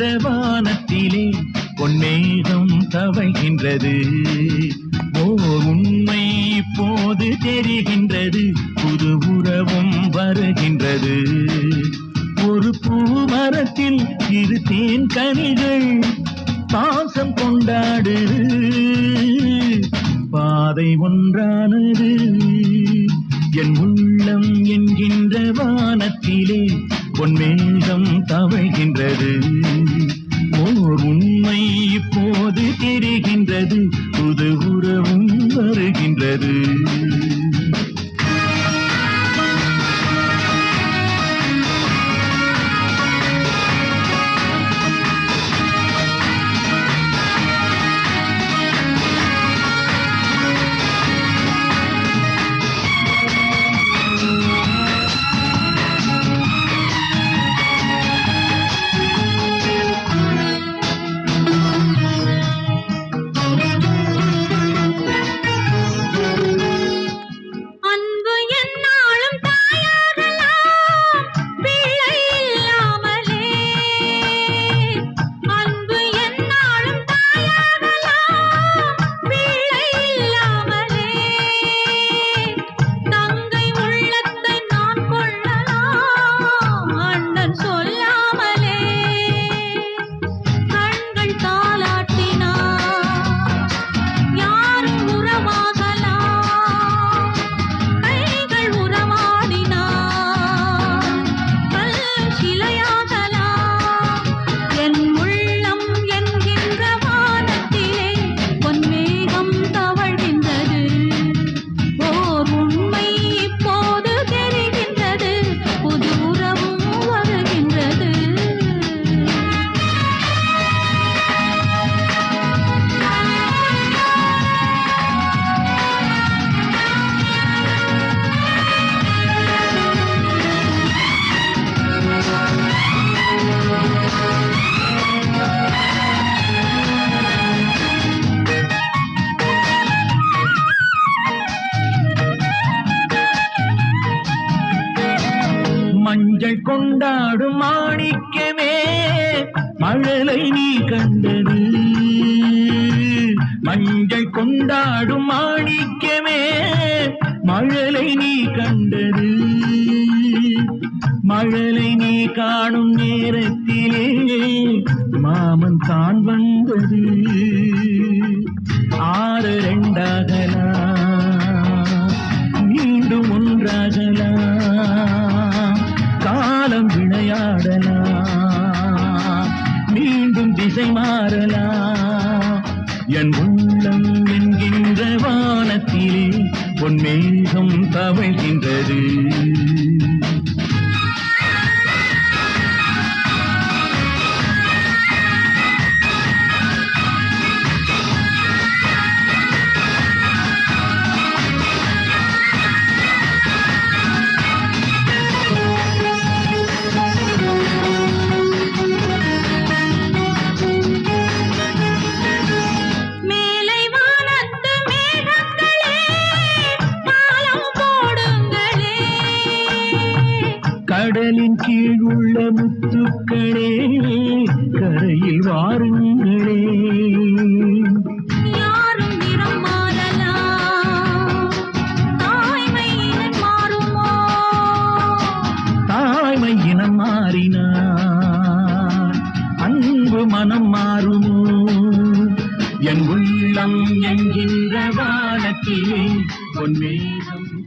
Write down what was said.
என்கின்ற வானத்திலே பொன்னேகம் தவைகின்றது ஓர் உண்மை இப்போது தெரிகின்றது. புது உறவும் வருகின்றது. ஒரு பூமரத்தில் இரு தேன் கனிகள் பாசம் கொண்டாடு. பாதை ஒன்றானது. என் உள்ளம் என்கின்ற வானத்திலே பொன்மேகம் தவைகின்றது தெரிகின்றது புது உறவும் வருகின்றது. மஞ்சள் கொண்டாடும் மாணிக்கமே மழலை நீ கண்டது மஞ்சள் கொண்டாடும் மாணிக்கமே மழலை நீ கண்டது மழலை நீ காணும் நேரத்திலே மாமன் தான் வந்தது. மாறலாம் என் உள்ளம் என்கின்ற வானத்திலே பொன்மேகம் தவழ்கின்றது. கடலின் கீழ் உள்ள முத்துக்களே கரையில் வாருங்களே. தாய்மை இனம் மாறினார் அன்பு மனம் மாறுமோ? என் உள்ளம் என்கின்ற வானத்திலே பொன்மேகம்